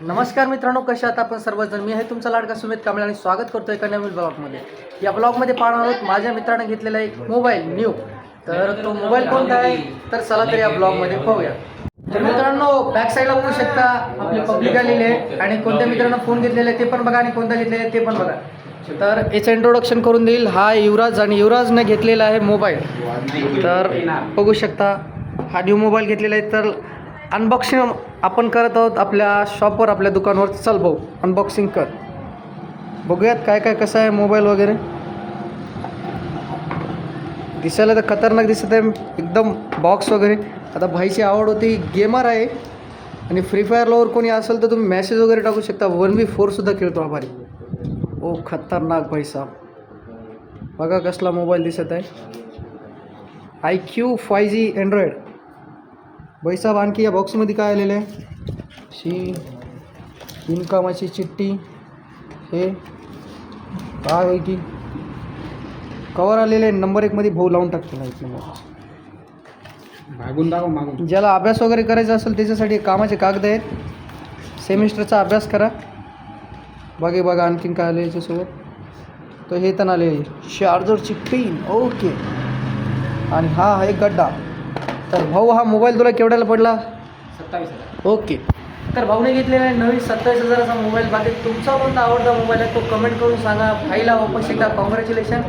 नमस्कार मित्रांनो कशा आहात आपण सर्वजण? मी आहे तुमचा लाडका सुमित कांबळे आणि स्वागत करतो एका नवीन ब्लॉगमध्ये. या ब्लॉगमध्ये पाहणार आहोत माझ्या मित्राने घेतलेला एक मोबाईल न्यू. तर तो मोबाईल कोणता आहे? तर चला तर या ब्लॉगमध्ये पाहूया. तर मित्रांनो बॅक साईडला बघू शकता आपले पब्लिक आलेले आहे आणि कोणत्या मित्रांनो फोन घेतलेला आहे ते पण बघा आणि कोणता घेतलेला आहे ते पण बघा. तर याचं इंट्रोडक्शन करून देईल. हा युवराज आणि युवराजने घेतलेला आहे मोबाईल. तर बघू शकता हा न्यू मोबाईल घेतलेला आहे. तर अनबॉक्सिंग आपण करत आहोत आपल्या शॉपवर आपल्या दुकानावर. चल भाऊ अनबॉक्सिंग कर. बघूयात काय काय कसं आहे मोबाईल वगैरे. दिसायला तर खतरनाक दिसत आहे. एकदम बॉक्स वगैरे. आता भाईची आवड होती गेमर आहे. आणि फ्री फायर लवर कोणी असेल तर तुम्ही मॅसेज वगैरे टाकू शकता. वन बी फोरसुद्धा खेळतो हा भारी ओ खतरनाक भाई साहब बघा कसला मोबाईल दिसत आहे. I Q five G android साहब आणखी या बॉक्समध्ये काय आलेलं आहे? शी इनकामाची चिठ्ठी हे काय होय की कवर आलेले आहे नंबर एकमध्ये भाऊ लावून टाकतील एक नंबर मागून दाखव मागून. ज्याला अभ्यास वगैरे करायचा असेल त्याच्यासाठी कामाचे कागद आहेत. सेमिस्टरचा अभ्यास करा. बघे बघा आणखीन काय आलं याच्यासोबत. तर हे पण आले चार्जरची पिन ओके. आणि हा आहे गड्डा. तर भाऊ हा मोबाईल तुला केवढ्याला पडला? सत्तावीस हजार. ओके. तर भाऊने घेतलेला आहे नवीन सत्तावीस हजाराचा मोबाईल बाकी तुमचा कोणता आवडता मोबाईल आहे तो कमेंट करून सांगा. भाईला वापस एकदा. कॉंग्रॅच्युलेशन